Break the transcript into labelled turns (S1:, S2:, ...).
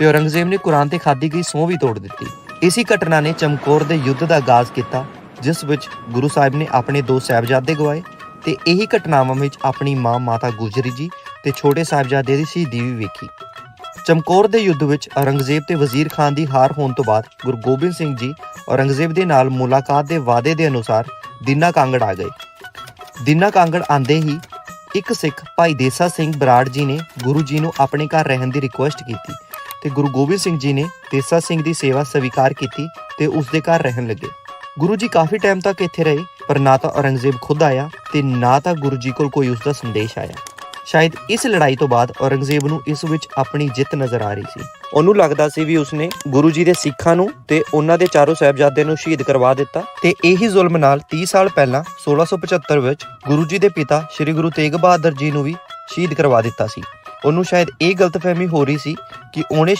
S1: ਤੇ ਔਰੰਗਜ਼ੇਬ ਨੇ ਕੁਰਾਨ ਤੇ ਖਾਦੀ ਗਈ ਸਹੁੰ ਵੀ ਤੋੜ ਦਿੱਤੀ। ਇਸੀ ਘਟਨਾ ਨੇ ਚਮਕੌਰ ਦੇ ਯੁੱਧ ਦਾ ਆਗਾਜ਼ ਕੀਤਾ, ਜਿਸ ਵਿੱਚ ਗੁਰੂ ਸਾਹਿਬ ਨੇ ਆਪਣੇ ਦੋ ਸਾਹਿਬਜ਼ਾਦੇ ਗਵਾਏ ਤੇ ਇਹੀ ਘਟਨਾਵਾਂ ਵਿੱਚ ਆਪਣੀ ਮਾਂ ਮਾਤਾ ਗੁਜਰੀ ਜੀ ਤੇ ਛੋਟੇ ਸਾਹਿਬਜ਼ਾਦੇ ਦੀ ਸ਼ਹੀਦੀ ਵੀ ਵੇਖੀ। ਚਮਕੌਰ ਦੇ ਯੁੱਧ ਵਿੱਚ ਔਰੰਗਜ਼ੇਬ ਤੇ ਵਜ਼ੀਰ ਖਾਨ ਦੀ ਹਾਰ ਹੋਣ ਤੋਂ ਬਾਅਦ ਗੁਰੂ ਗੋਬਿੰਦ ਸਿੰਘ ਜੀ ਔਰੰਗਜ਼ੇਬ ਦੇ ਨਾਲ ਮੁਲਾਕਾਤ ਦੇ ਵਾਅਦੇ ਦੇ ਅਨੁਸਾਰ ਦੀਨਾ ਕਾਂਗੜ ਆ ਗਏ। ਦੀਨਾ ਕਾਂਗੜ ਆਂਦੇ ਹੀ ਇੱਕ ਸਿੱਖ ਭਾਈ ਦੇਸਾ ਸਿੰਘ ਬਰਾੜ ਜੀ ਨੇ ਗੁਰੂ ਜੀ ਨੂੰ ਆਪਣੇ ਘਰ ਰਹਿਣ ਦੀ ਰਿਕੁਐਸਟ ਕੀਤੀ। ਤੇ ਗੁਰੂ ਗੋਬਿੰਦ ਸਿੰਘ ਜੀ ਨੇ ਤੇਸਾ ਸਿੰਘ ਦੀ ਸੇਵਾ ਸਵੀਕਾਰ ਕੀਤੀ ਤੇ ਉਸ ਦੇ ਘਰ ਰਹਿਣ ਲੱਗੇ। ਗੁਰੂ ਜੀ ਕਾਫੀ ਟਾਈਮ ਤੱਕ ਇੱਥੇ ਰਹੇ, ਪਰ ਨਾ ਤਾਂ ਔਰੰਗਜ਼ੇਬ ਖੁਦ ਆਇਆ ਤੇ ਨਾ ਤਾਂ ਗੁਰੂ ਜੀ ਕੋਲ ਕੋਈ ਉਸ ਦਾ ਸੰਦੇਸ਼ ਆਇਆ। ਸ਼ਾਇਦ ਇਸ ਲੜਾਈ ਤੋਂ ਬਾਅਦ ਔਰੰਗਜ਼ੇਬ ਨੂੰ ਇਸ ਵਿੱਚ ਆਪਣੀ ਜਿੱਤ ਨਜ਼ਰ ਆ ਰਹੀ ਸੀ। ਉਹਨੂੰ ਲੱਗਦਾ ਸੀ ਵੀ ਉਸਨੇ ਗੁਰੂ ਜੀ ਦੇ ਸਿੱਖਾਂ ਨੂੰ ਤੇ ਉਹਨਾਂ ਦੇ ਚਾਰੋਂ ਸਾਹਿਬਜ਼ਾਦਿਆਂ ਨੂੰ ਸ਼ਹੀਦ ਕਰਵਾ ਦਿੱਤਾ ਤੇ ਇਹੀ ਜ਼ੁਲਮ ਨਾਲ 30 ਸਾਲ ਪਹਿਲਾਂ 1675 ਵਿੱਚ ਗੁਰੂ ਜੀ ਦੇ ਪਿਤਾ ਸ੍ਰੀ ਗੁਰੂ ਤੇਗ ਬਹਾਦਰ ਜੀ ਨੂੰ ਵੀ ਸ਼ਹੀਦ ਕਰਵਾ ਦਿੱਤਾ ਸੀ। ਉਹਨੂੰ ਸ਼ਾਇਦ ਇਹ ਗਲਤਫਹਿਮੀ ਹੋ ਰਹੀ ਸੀ ਕਿ ਉਹਨੇ